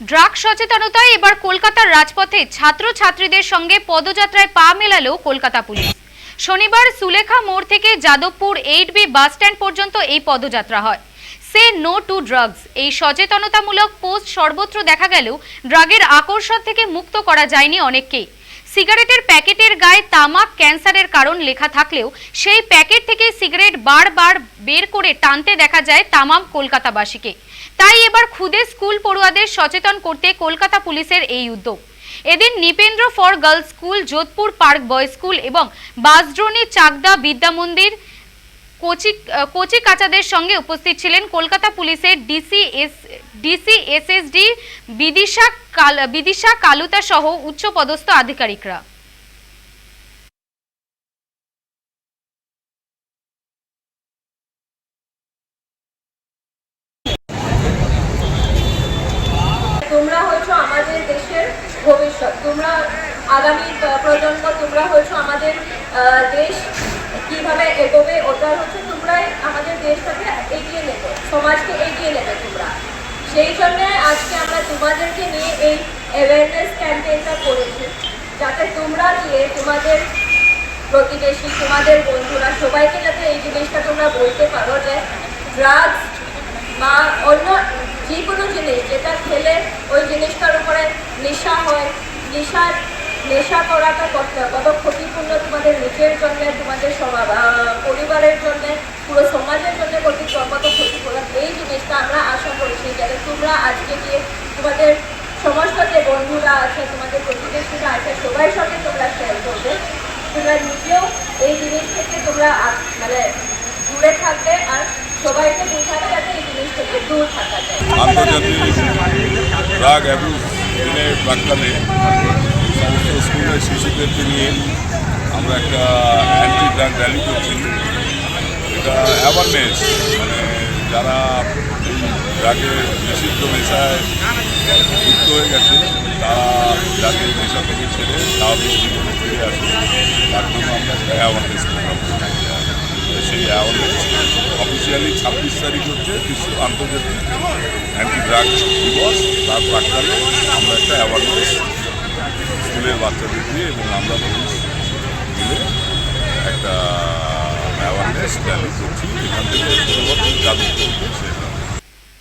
Drug সচেতনতায় এবার কলকাতার রাজপথে ছাত্রছাত্রীদের সঙ্গে পদযাত্রায় পা মেলালো কলকাতা পুলিশ। শনিবার সুলেখা মোড় থেকে Jadavpur eight B bus stand পর্যন্ত এই পদযাত্রা হয়। Say no to drugs. এই সচেতনতামূলক পোস্ট সর্বত্র দেখা গেল ড্রাগের আকর্ষণ থেকে মুক্ত করা যায়নি অনেককেই। সিগারেটের প্যাকেটের গায়ে তামাক, ক্যান্সারের কারণ লেখা থাকলেও সেই প্যাকেট থেকে সিগারেট বারবার বের করে টানতে দেখা যায় তামাম কলকাতাবাসীকে। তাই এবার খুদে স্কুল পড়ুয়াদের সচেতন করতে কলকাতা পুলিশের এই উদ্যোগ। এদিন Nipendra for girls school, Jodhpur park boys school এবং বাসড্রোনি চাকদা বিদ্যা মন্দির কোচি কোচি কাচাদের সঙ্গে উপস্থিত ছিলেন কলকাতা পুলিশের DC S DC, SSD, Bidisha কাল, বিদিশা কালুতা সহ উচ্চপদস্থ আধিকারিকরা। তোমরা হয়েছো আমাদের দেশের ভবিষ্যৎ। তোমরা আগামী তোমরা আমাদের দেশ কীভাবে এগোবে হচ্ছে আমাদের সমাজকে সেই জন্য আজকে আমরা তোমাদেরকে নিয়ে এই অ্যাওয়ারনেস ক্যাম্পেইনটা করেছি। যাতে তোমরা গিয়ে তোমাদের প্রতিবেশী, তোমাদের বন্ধুরা, সবাইকে যাতে এই জিনিসটা তোমরা বলতে পারো যে ড্রাগস বা অন্য যে কোনো জিনিস যেটা খেলে ওই জিনিসটার উপরে নেশা হয় নেশার নেশা করাটা কত কত ক্ষতিপূর্ণ তোমাদের নিজের জন্য, তোমাদের সমা- পরিবারের জন্য, পুরো সমাজের জন্য কত কত ক্ষতিপূর্ণ, এই জিনিসটা আমরা তোমরা আজকে গিয়ে তোমাদের সমস্ত যে বন্ধুরা আছে, তোমাদের প্রতিবেশীরা আছে, সবাই সঙ্গে তোমরা শেয়ার করবে। তোমরা নিজেও এই জিনিস থেকে তোমরা মানে দূরে থাকবে আর সবাইকে বোঝাবে যাতে এই জিনিস থেকে দূর থাকা যায়। দিনের প্রাক্কালে সমস্ত স্কুলের শিশুদেরকে নিয়ে আমরা একটা অ্যান্টি র্যালি করছি। এটা অ্যাওয়ারনেস মানে যারা এই ড্রাগের নিষিদ্ধ নেশায় যুক্ত হয়ে গেছে তারা যাতে নেশা থেকে ছেড়ে স্বাভাবিক জীবনে ফিরে আসে তার জন্য আমরা অ্যাওয়ারনেস প্রোগ্রাম সেই অ্যাওয়ারনেস অফিসিয়ালি ছাব্বিশ তারিখ হচ্ছে বিশ্ব আন্তর্জাতিক অ্যান্টি ড্রাগ দিবস তার প্রাক্কালে আমরা একটা অ্যাওয়ারনেস স্কুলের বাচ্চাদের দিয়ে এবং আমরা মিলে একটা অ্যাওয়ারনেস র্যালি করছি এখান থেকে যাদবপুর